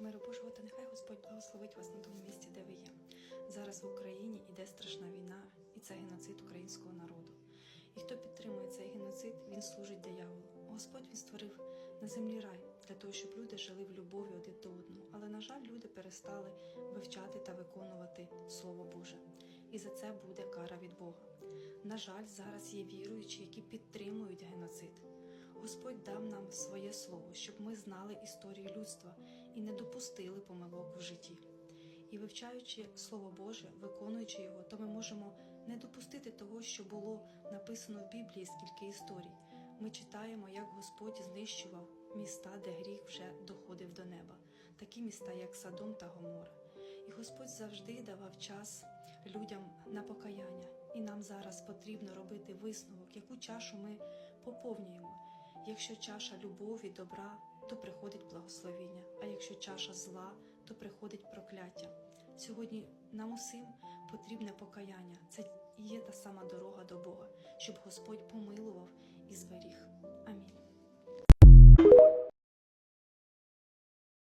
Миру Божого та нехай Господь благословить вас на тому місці, де ви є. Зараз в Україні йде страшна війна, і це геноцид українського народу. І хто підтримує цей геноцид, він служить дияволу. Господь він створив на землі рай для того, щоб люди жили в любові один до одного. Але, на жаль, люди перестали вивчати та виконувати Слово Боже. І за це буде кара від Бога. На жаль, зараз є віруючі, які підтримують геноцид. Господь дав нам своє слово, щоб ми знали історію людства і не допустили помилок в житті. І вивчаючи Слово Боже, виконуючи його, то ми можемо не допустити того, що було написано в Біблії, скільки історій. Ми читаємо, як Господь знищував міста, де гріх вже доходив до неба, такі міста, як Садом та Гомора. І Господь завжди давав час людям на покаяння, і нам зараз потрібно робити висновок, яку чашу ми поповнюємо. Якщо чаша любові, добра, то приходить благословіння, а якщо чаша зла, то приходить прокляття. Сьогодні нам усім потрібне покаяння. Це є та сама дорога до Бога, щоб Господь помилував і зберіг. Амінь.